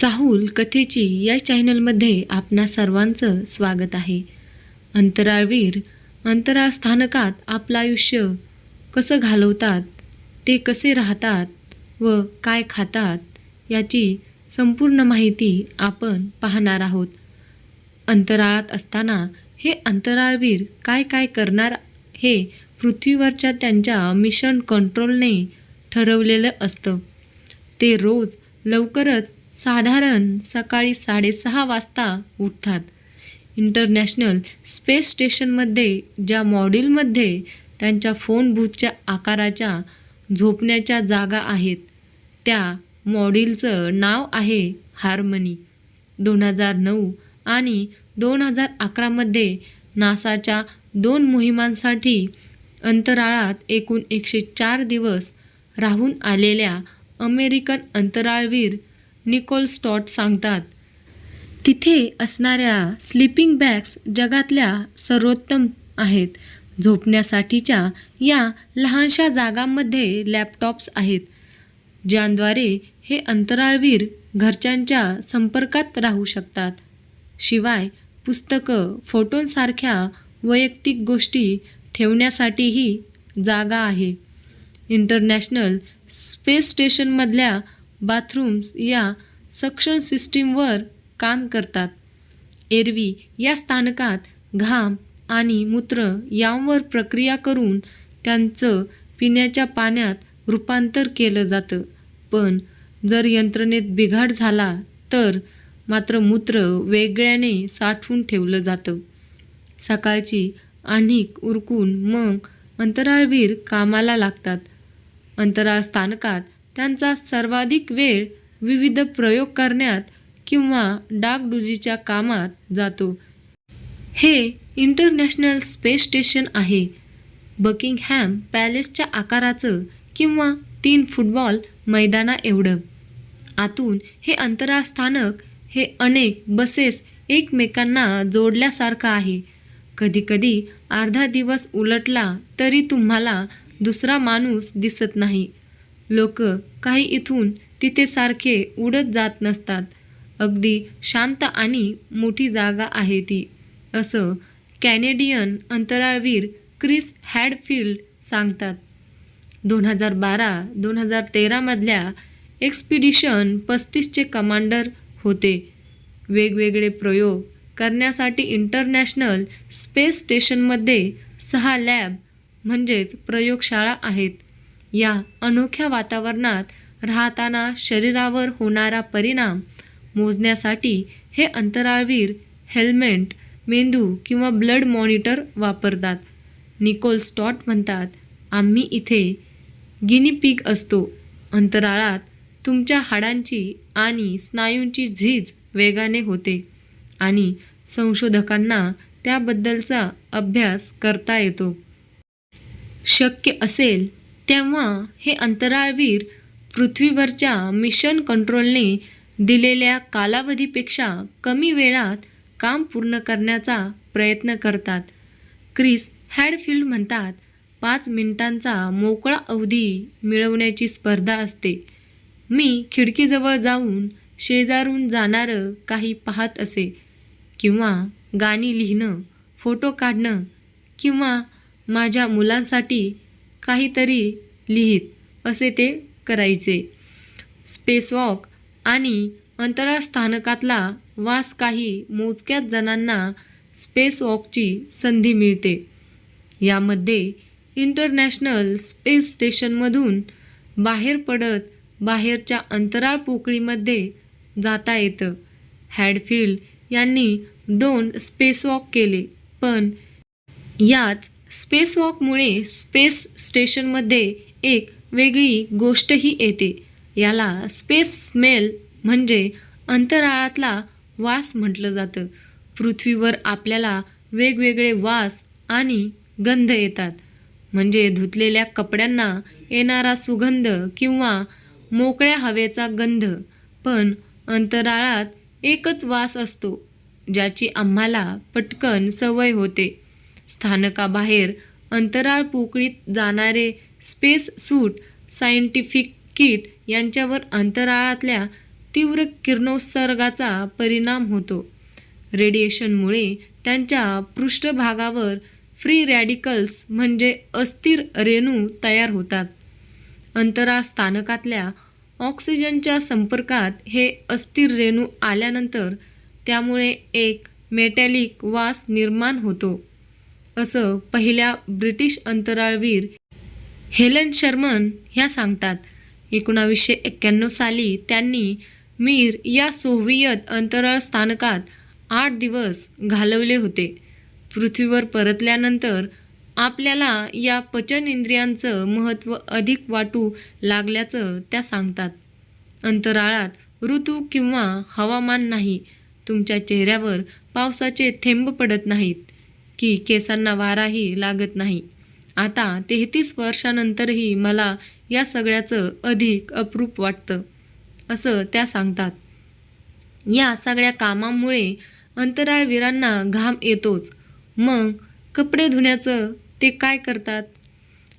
चाहूल कथेची या चॅनलमध्ये आपणा सर्वांचं स्वागत आहे. अंतराळवीर अंतराळ स्थानकात आपलं आयुष्य कसं घालवतात ते कसे राहतात व काय खातात याची संपूर्ण माहिती आपण पाहणार आहोत. अंतराळात असताना हे अंतराळवीर काय काय करणार हे पृथ्वीवरच्या त्यांच्या मिशन कंट्रोलने ठरवलेलं असतं. ते रोज लवकरच साधारण सकाळी साडेसहा वाजता उठतात. इंटरनॅशनल स्पेस स्टेशनमध्ये ज्या मॉड्यूलमध्ये त्यांच्या फोन बूथच्या आकाराच्या झोपण्याच्या जागा आहेत त्या मॉड्यूलचं नाव आहे हार्मनी. दोन हजार नऊ आणि दोन हजार अकरामध्ये नासाच्या दोन मोहिमांसाठी अंतराळात एकूण एकशे चार दिवस राहून आलेल्या अमेरिकन अंतराळवीर निकोल स्टॉट सांगतात तिथे असणाऱ्या स्लीपिंग बॅग्स जगातल्या सर्वोत्तम आहेत. झोपण्यासाठीच्या या लहानशा जागांमध्ये लॅपटॉप्स आहेत ज्यांद्वारे हे अंतराळवीर घरच्यांच्या संपर्कात राहू शकतात. शिवाय पुस्तकं फोटोंसारख्या वैयक्तिक गोष्टी ठेवण्यासाठीही जागा आहे. इंटरनॅशनल स्पेस स्टेशनमधल्या बाथरूम्स या सक्शन सिस्टीमवर काम करतात. एरवी या स्थानकात घाम आणि मूत्र यांवर प्रक्रिया करून त्यांचं पिण्याच्या पाण्यात रूपांतर केलं जातं. पण जर यंत्रणेत बिघाड झाला तर मात्र मूत्र वेगळ्याने साठवून ठेवलं जातं. सकाळची आणिक उरकून मग अंतराळवीर कामाला लागतात. अंतराळ स्थानकात त्यांचा सर्वाधिक वेळ विविध प्रयोग करण्यात किंवा डागडुजीच्या कामात जातो. हे इंटरनॅशनल स्पेस स्टेशन आहे. बकिंगहॅम पॅलेसच्या आकाराचं किंवा तीन फुटबॉल मैदाना एवढं. आतून हे अंतराळ स्थानक हे अनेक बसेस एकमेकांना जोडल्यासारखं आहे. कधीकधी अर्धा दिवस उलटला तरी तुम्हाला दुसरा माणूस दिसत नाही. लोक काही इथून तिथे सारखे उडत जात नसतात. अगदी शांत आणि मोठी जागा आहे ती. असं कॅनेडियन अंतराळवीर क्रिस हॅडफिल्ड सांगतात. दोन हजार बारा दोन हजार तेरामधल्या एक्सपिडिशन पस्तीसचे कमांडर होते. वेगवेगळे प्रयोग करण्यासाठी इंटरनॅशनल स्पेस स्टेशनमध्ये सहा लॅब म्हणजेच प्रयोगशाळा आहेत. या अनोख्या वातावरणात राहताना शरीरावर होणारा परिणाम मोजण्यासाठी हे अंतराळवीर हेल्मेट मेंदू किंवा ब्लड मॉनिटर वापरतात. निकोल स्टॉट म्हणतात आम्ही इथे गिनीपीक असतो. अंतराळात तुमच्या हाडांची आणि स्नायूंची झीज वेगाने होते आणि संशोधकांना त्याबद्दलचा अभ्यास करता येतो. शक्य असेल तेव्हा हे अंतराळवीर पृथ्वीवरच्या मिशन कंट्रोलने दिलेल्या कालावधीपेक्षा कमी वेळात काम पूर्ण करण्याचा प्रयत्न करतात. क्रिस हॅडफिल्ड म्हणतात पाच मिनिटांचा मोकळा अवधी मिळवण्याची स्पर्धा असते. मी खिडकीजवळ जाऊन शेजारून जाणारं काही पाहत असे. किंवा गाणी लिहिणं फोटो काढणं किंवा माझ्या मुलांसाठी काहीतरी लिहित असे ते करायचे. स्पेसवॉक आणि अंतराळ स्थानकातला वास काही मोजक्याच जणांना स्पेसवॉकची संधी मिळते. यामध्ये इंटरनॅशनल स्पेस स्टेशनमधून बाहेर पडत बाहेरच्या अंतराळ पोकळीमध्ये जाता येतं. हॅडफिल्ड यांनी दोन स्पेसवॉक केले पण याच स्पेसवॉकमुळे स्पेस स्टेशनमध्ये एक वेगळी गोष्टही येते. याला स्पेस स्मेल म्हणजे अंतराळातला वास म्हटलं जातं. पृथ्वीवर आपल्याला वेगवेगळे वास आणि गंध येतात. म्हणजे धुतलेल्या कपड्यांना येणारा सुगंध किंवा मोकळ्या हवेचा गंध. पण अंतराळात एकच वास असतो ज्याची आम्हाला पटकन सवय होते. स्थानकाबाहेर अंतराळ पोकळीत जाणारे स्पेस सूट सायंटिफिक किट यांच्यावर अंतराळातल्या तीव्र किरणोत्सर्गाचा परिणाम होतो. रेडिएशनमुळे त्यांच्या पृष्ठभागावर फ्री रॅडिकल्स म्हणजे अस्थिर रेणू तयार होतात. अंतराळ स्थानकातल्या ऑक्सिजनच्या संपर्कात हे अस्थिर रेणू आल्यानंतर त्यामुळे एक मेटॅलिक वास निर्माण होतो. असं पहिल्या ब्रिटिश अंतराळवीर हेलन शर्मन ह्या सांगतात. एकोणावीसशे एक्क्याण्णव साली त्यांनी मीर या सोव्हियत अंतराळ स्थानकात आठ दिवस घालवले होते. पृथ्वीवर परतल्यानंतर आपल्याला या पचन इंद्रियांचं महत्त्व अधिक वाटू लागल्याचं त्या सांगतात. अंतराळात ऋतू किंवा हवामान नाही. तुमच्या चेहऱ्यावर पावसाचे थेंब पडत नाहीत. की केसांना वाराही लागत नाही. आता तेहतीस वर्षानंतरही मला या सगळ्याचं अधिक अप्रूप वाटतं असं त्या सांगतात. या सगळ्या कामामुळे अंतराळवीरांना घाम येतोच. मग कपडे धुण्याचं ते काय करतात?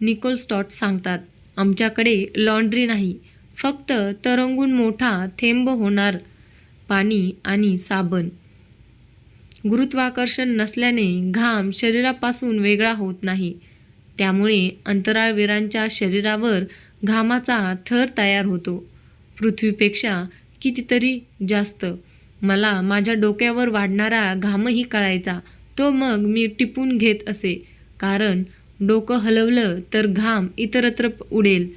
निकोल स्टॉट सांगतात आमच्याकडे लॉन्ड्री नाही फक्त तरंगून मोठा थेंब होणार पाणी आणि साबण. गुरुत्वाकर्षण नसल्याने घाम शरीरापासून वेगळा होत नाही. त्यामुळे अंतराळवीरांच्या शरीरावर घामाचा थर तयार होतो. पृथ्वीपेक्षा कितीतरी जास्त. मला माझ्या डोक्यावर वाढणारा घामही कळायचा. तो मग मी टिपून घेत असे. कारण डोकं हलवलं तर घाम इतरत्र उडेल.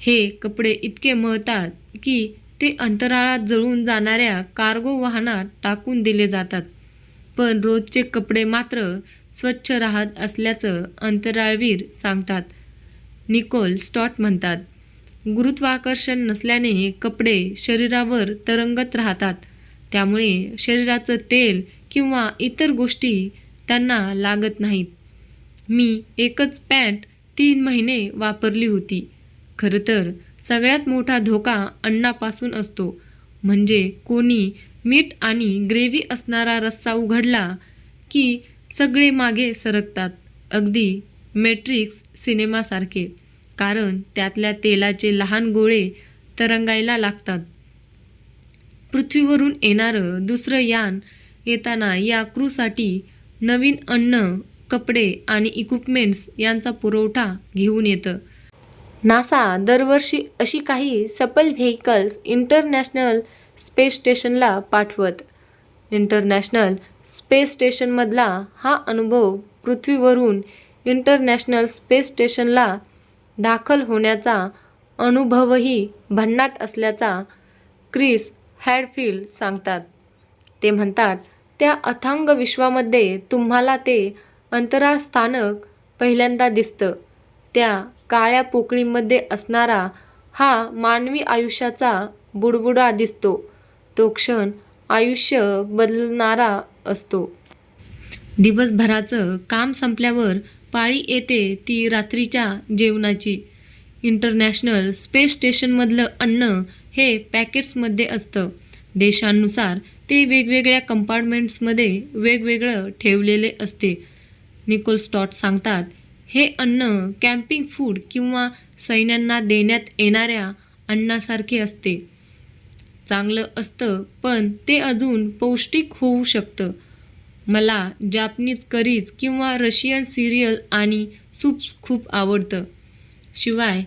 हे कपडे इतके मळतात की ते अंतराळात जळून जाणाऱ्या कार्गो वाहनात टाकून दिले जातात. पण रोजचे कपडे मात्र स्वच्छ राहत असल्याचं अंतराळवीर सांगतात. निकोल स्टॉट म्हणतात गुरुत्वाकर्षण नसल्याने कपडे शरीरावर तरंगत राहतात. त्यामुळे शरीराचं तेल किंवा इतर गोष्टी त्यांना लागत नाहीत. मी एकच पॅन्ट तीन महिने वापरली होती. खरं तर सगळ्यात मोठा धोका अन्नापासून असतो. म्हणजे कोणी मीठ आणि ग्रेव्ही असणारा रस्सा उघडला की सगळे मागे सरकतात. अगदी मॅट्रिक्स सिनेमासारखे कारण त्यातल्या तेलाचे लहान गोळे तरंगायला लागतात. पृथ्वीवरून येणारं दुसरं यान येताना या क्रूसाठी नवीन अन्न कपडे आणि इक्विपमेंट्स यांचा पुरवठा घेऊन येतं. नासा दरवर्षी अशी काही सपल व्हेकल्स इंटरनॅशनल स्पेस स्टेशनला पाठवत. इंटरनॅशनल स्पेस स्टेशनमधला हा अनुभव पृथ्वीवरून इंटरनॅशनल स्पेस स्टेशनला दाखल होण्याचा अनुभवही भन्नाट असल्याचा क्रिस हॅडफील्ड सांगतात. ते म्हणतात त्या अथांग विश्वामध्ये तुम्हाला ते अंतराळ स्थानक पहिल्यांदा दिसतं. त्या काळ्या पोकळीमध्ये असणारा हा मानवी आयुष्याचा बुडबुडा दिसतो. तो क्षण आयुष्य बदलणारा असतो. दिवसभराचं काम संपल्यावर पाळी येते ती रात्रीच्या जेवणाची. इंटरनॅशनल स्पेस स्टेशनमधलं अन्न हे पॅकेट्समध्ये असतं. देशांनुसार ते वेगवेगळ्या कंपार्टमेंट्समध्ये वेगवेगळं ठेवलेले असते. निकोल स्टॉट सांगतात हे अन्न कॅम्पिंग फूड किंवा सैन्यांना देण्यात येणाऱ्या अन्नासारखे असते. चांगलं असतं पण ते अजून पौष्टिक होऊ शकतं. मला जापनीज करीज किंवा रशियन सिरियल आणि सूप खूप आवडतं. शिवाय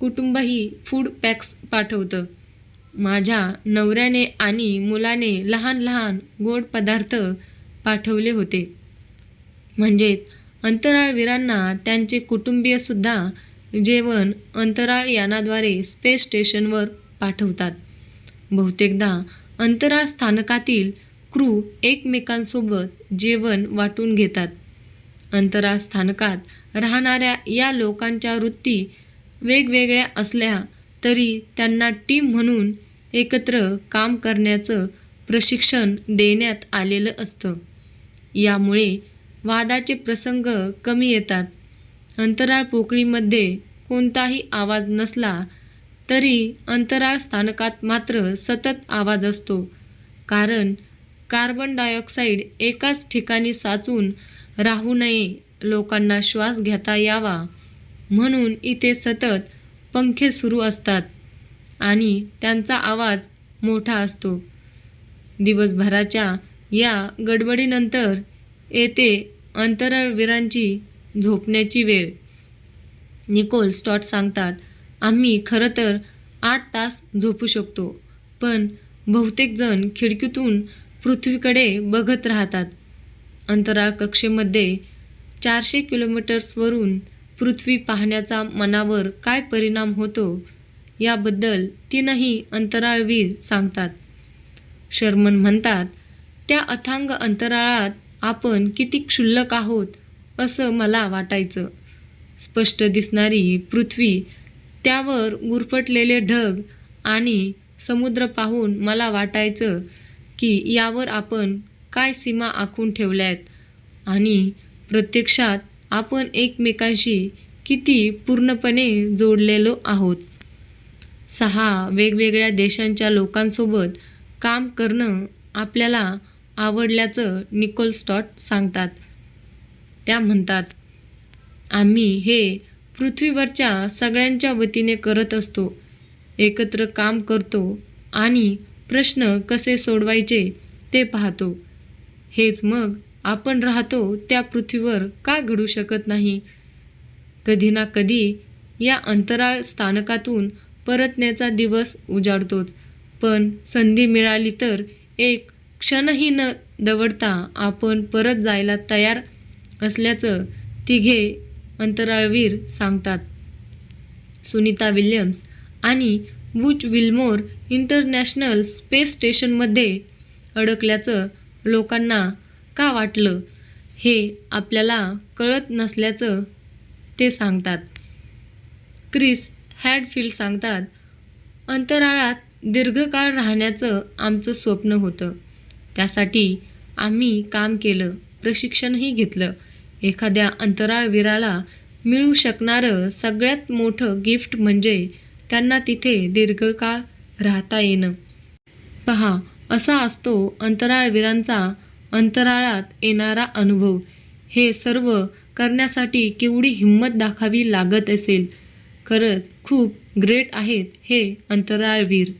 कुटुंबही फूड पॅक्स पाठवतं. माझ्या नवऱ्याने आणि मुलाने लहान लहान गोड पदार्थ पाठवले होते. म्हणजेच अंतराळवीरांना त्यांचे कुटुंबीयसुद्धा जेवण अंतराळ यानाद्वारे स्पेस स्टेशनवर पाठवतात. बहुतेकदा अंतराळ स्थानकातील क्रू एकमेकांसोबत जेवण वाटून घेतात. अंतराळ स्थानकात राहणाऱ्या या लोकांच्या वृत्ती वेगवेगळ्या असल्या तरी त्यांना टीम म्हणून एकत्र काम करण्याचं प्रशिक्षण देण्यात आलेलं असतं. यामुळे वादाचे प्रसंग कमी येतात. अंतराळ पोकळीमध्ये कोणताही आवाज नसला तरी अंतराळ स्थानकात मात्र सतत आवाज असतो. कारण कार्बन डायऑक्साईड एकाच ठिकाणी साचून राहू नये लोकांना श्वास घेता यावा म्हणून इथे सतत पंखे सुरू असतात आणि त्यांचा आवाज मोठा असतो. दिवसभराच्या या गडबडीनंतर येते अंतराळवीरांची झोपण्याची वेळ. निकोल स्टॉट सांगतात आम्ही खरं तर आठ तास झोपू शकतो पण बहुतेक जण खिडकीतून पृथ्वीकडे बघत राहतात. अंतराळ कक्षेमध्ये चारशे किलोमीटर्सवरून पृथ्वी पाहण्याचा मनावर काय परिणाम होतो याबद्दल तीनही अंतराळवीर सांगतात. शर्मन म्हणतात त्या अथांग अंतराळात आपण किती क्षुल्लक आहोत असं मला वाटायचं. स्पष्ट दिसणारी पृथ्वी त्यावर गुरफटलेले ढग आणि समुद्र पाहून मला वाटायचं की यावर आपण काय सीमा आखून ठेवल्या आहेत आणि प्रत्यक्षात आपण एकमेकांशी किती पूर्णपणे जोडलेलो आहोत? सहा वेगवेगळ्या देशांच्या लोकांसोबत काम करणं आपल्याला आवडल्याचं निकोल स्टॉट सांगतात. त्या म्हणतात आम्ही हे पृथ्वीवरच्या सगळ्यांच्या वतीने करत असतो. एकत्र काम करतो आणि प्रश्न कसे सोडवायचे ते पाहतो. हेच मग आपण राहतो त्या पृथ्वीवर का घडू शकत नाही? कधी ना कधी या अंतराळ स्थानकातून परतण्याचा दिवस उजाडतोच. पण संधी मिळाली तर एक क्षणही न दवडता आपण परत जायला तयार असल्याचं तिघे अंतराळवीर सांगतात. सुनीता विल्यम्स आणि बुच विल्मोर इंटरनॅशनल स्पेस स्टेशनमध्ये अडकल्याचं लोकांना का वाटलं हे आपल्याला कळत नसल्याचं ते सांगतात. क्रिस हॅडफिल्ड सांगतात अंतराळात दीर्घकाळ राहण्याचं आमचं स्वप्न होतं. त्यासाठी आम्ही काम केलं प्रशिक्षणही घेतलं एखाद्या अंतराळवीराला मिळू शकणारं सगळ्यात मोठं गिफ्ट म्हणजे त्यांना तिथे दीर्घकाळ राहता येणं. पहा असा असतो अंतराळवीरांचा अंतराळात येणारा अनुभव. हे सर्व करण्यासाठी केवढी हिंमत दाखावी लागत असेल. खरंच खूप ग्रेट आहेत हे अंतराळवीर.